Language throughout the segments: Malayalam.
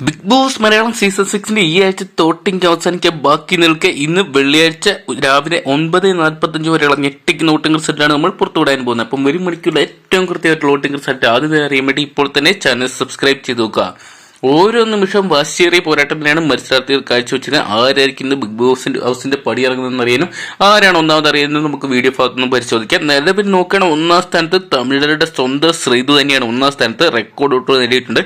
ബിഗ് ബോസ് മലയാളം സീസൺ സിക്സിന്റെ ഈ ആഴ്ച തോട്ടിങ് അവസാനിക്കാൻ ബാക്കി നിൽക്കെ. ഇന്ന് വെള്ളിയാഴ്ച രാവിലെ ഒൻപത് നാൽപ്പത്തഞ്ച് വരെയുള്ള ഞെട്ടിക്കുന്ന വോട്ടിംഗ് റിസൾട്ടാണ് നമ്മൾ പുറത്തുവിടാൻ പോകുന്നത്. അപ്പം ഒരു മണിക്കുള്ള ഏറ്റവും കൃത്യമായിട്ടുള്ള വോട്ടിംഗ് റിസൾട്ട് ആദ്യം അറിയാൻ വേണ്ടി ഇപ്പോൾ തന്നെ ചാനൽ സബ്സ്ക്രൈബ് ചെയ്ത് നോക്കുക. ഓരോ നിമിഷം വാശിയേറിയ പോരാട്ടത്തിലാണ് മത്സരാർത്ഥികൾ കാഴ്ചവെച്ചത്. ആരായിരിക്കും ഇന്ന് ബിഗ് ബോസിന്റെ ഹൗസിന്റെ പടി ഇറങ്ങുന്നതെന്ന് അറിയാനും ആരാണ് ഒന്നാമത് അറിയുന്നത് നമുക്ക് വീഡിയോ ഭാഗത്ത് നിന്ന് പരിശോധിക്കാം. നിലവിൽ നോക്കുകയാണ് ഒന്നാം സ്ഥാനത്ത് തമിഴരുടെ സ്വന്തം ശ്രീതു തന്നെയാണ്. ഒന്നാം സ്ഥാനത്ത് റെക്കോർഡ് ഔട്ട് നേടിയിട്ടുണ്ട്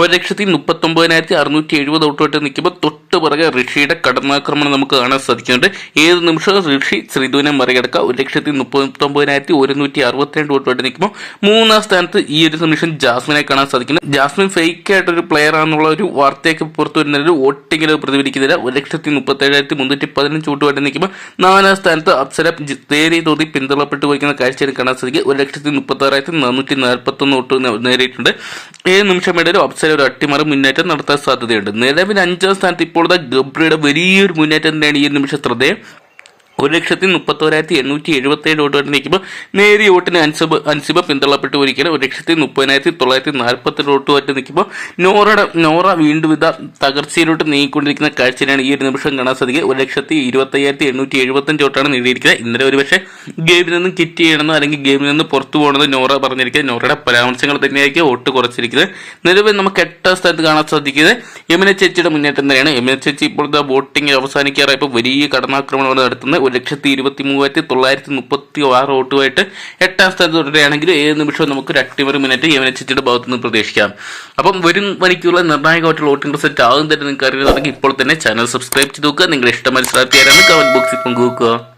ഒരു ലക്ഷത്തി മുപ്പത്തി ഒമ്പതിനായിരത്തി അറുന്നൂറ്റി എഴുപത് ഔട്ടോട്ട് നിൽക്കുമ്പോൾ തൊട്ട് പുറകെ ഋഷിയുടെ കടന്നാക്രമണം നമുക്ക് കാണാൻ സാധിക്കുന്നുണ്ട്. ഏത് നിമിഷവും ഋഷി ശ്രീധുവിനെ മറികടക്കുക. ഒരു ലക്ഷത്തി മുപ്പത്തി ഒമ്പതിനായിരത്തി ഒരുന്നൂറ്റി അറുപത്തിരണ്ട് ഔട്ടോട്ട് നിൽക്കുമ്പോൾ മൂന്നാം സ്ഥാനത്ത് ഈ ഒരു നിമിഷം ജാസ്മിനെ കാണാൻ സാധിക്കുന്നു. ജാസ്മിൻ ഫേക്ക് ആയിട്ടൊരു പ്ലെയർ ആണെന്നുള്ള ഒരു വാർത്തയൊക്കെ പുറത്തു വരുന്നതിൽ ഒട്ടിങ്ങനെ പ്രതിഫലിക്കുന്നില്ല. ഒരു ലക്ഷത്തി മുപ്പത്തി ഏഴായിരത്തി മുന്നൂറ്റി പതിനഞ്ച് ഔട്ടുമായിട്ട് നിൽക്കുമ്പോൾ നാലാം സ്ഥാനത്ത് അപ്സര തേരി തോതി പിന്തള്ളപ്പെട്ടു പോയിക്കുന്ന കാഴ്ചയിൽ കാണാൻ സാധിക്കും ഒരു ലക്ഷത്തി മുപ്പത്തി ആറായിരത്തി നാനൂറ്റി നാൽപ്പത്തൊന്ന് ഔട്ട് നേടിയിട്ടുണ്ട് ഏത് നിമിഷം വേണേലും അപ്സര ഒരു അട്ടിമറി മുന്നേറ്റം നടത്താൻ സാധ്യതയുണ്ട്. നിലവിൽ അഞ്ചാം സ്ഥാനത്ത് ഇപ്പോഴത്തെ ഗബ്രിയുടെ വലിയൊരു മുന്നേറ്റം തന്നെയാണ് ഈ ഒരു ലക്ഷത്തി മുപ്പത്തോരായിരത്തി എണ്ണൂറ്റി എഴുപത്തി ഏഴ് വോട്ട് നിൽക്കുമ്പോൾ നേരിയ വോട്ടിന് അൻസിബ അൻസിബ പിന്തള്ളപ്പെട്ട് ഒരിക്കലും ഒരു ലക്ഷത്തി മുപ്പതിനായിരത്തി തൊള്ളായിരത്തി നാൽപ്പത്തി വോട്ട് വരെ നിൽക്കുമ്പോൾ നോറയുടെ നോറ വീണ്ടും വിധ തകർച്ചയിലോട്ട് നീങ്ങിക്കൊണ്ടിരിക്കുന്ന കാഴ്ചയാണ് ഈ ഒരു നിമിഷം കാണാൻ സാധിക്കുക. ഒരു ലക്ഷത്തി ഇരുപത്തയ്യായിരത്തി എണ്ണൂറ്റി എഴുപത്തഞ്ച് വോട്ടാണ് നേടിയിരിക്കുന്നത്. ഇന്നലെ ഒരു പക്ഷേ ഗെയിമിൽ നിന്നും കിറ്റ് ചെയ്യണമെന്നോ അല്ലെങ്കിൽ ഗെയിമിൽ നിന്ന് പുറത്തു പോകണമെന്ന് നോറ പറഞ്ഞിരിക്കുന്നത്. നോറയുടെ പരാമർശങ്ങൾ തന്നെയായിരിക്കും വോട്ട് കുറച്ചിരിക്കുന്നത്. നിലവിൽ നമുക്ക് എട്ടാം സ്ഥാനത്ത് കാണാൻ സാധിക്കുന്നത് യമുന ചേച്ചിയുടെ മുന്നേറ്റം തന്നെയാണ്. യമുന ചേച്ചി ഇപ്പോഴത്തെ വോട്ടിംഗ് അവസാനിക്കാറായപ്പോൾ വലിയ കടന്നാക്രമണമാണ് നടത്തുന്നത്. ഒരു ലക്ഷത്തി ഇരുപത്തി മൂവായിരത്തി തൊള്ളായിരത്തി മുപ്പത്തി ആറ് വോട്ടുമായിട്ട് എട്ടാം സ്ഥാനത്ത് തുടരുകയാണെങ്കിൽ ഏത് നിമിഷവും നമുക്ക് ഒരു അട്ടിമറി മിനിറ്റ് യമന ചിറ്റിയുടെ ഭാഗത്ത് നിന്ന് പ്രതീക്ഷിക്കാം. അപ്പം വരും മണിക്കുള്ള നിർണായകമായിട്ടുള്ള വോട്ടിംഗ് റിസൾട്ട് ആകും തന്നെ നിങ്ങൾക്ക് അറിയുന്നതാണെങ്കിൽ ഇപ്പോൾ തന്നെ ചാനൽ സബ്സ്ക്രൈബ് ചെയ്ത് നോക്കുക. നിങ്ങളുടെ ഇഷ്ടം മനസ്സിലാക്കിയാലാണ് കമന്റ് ബോക്സിൽ പങ്കുവെക്കുക.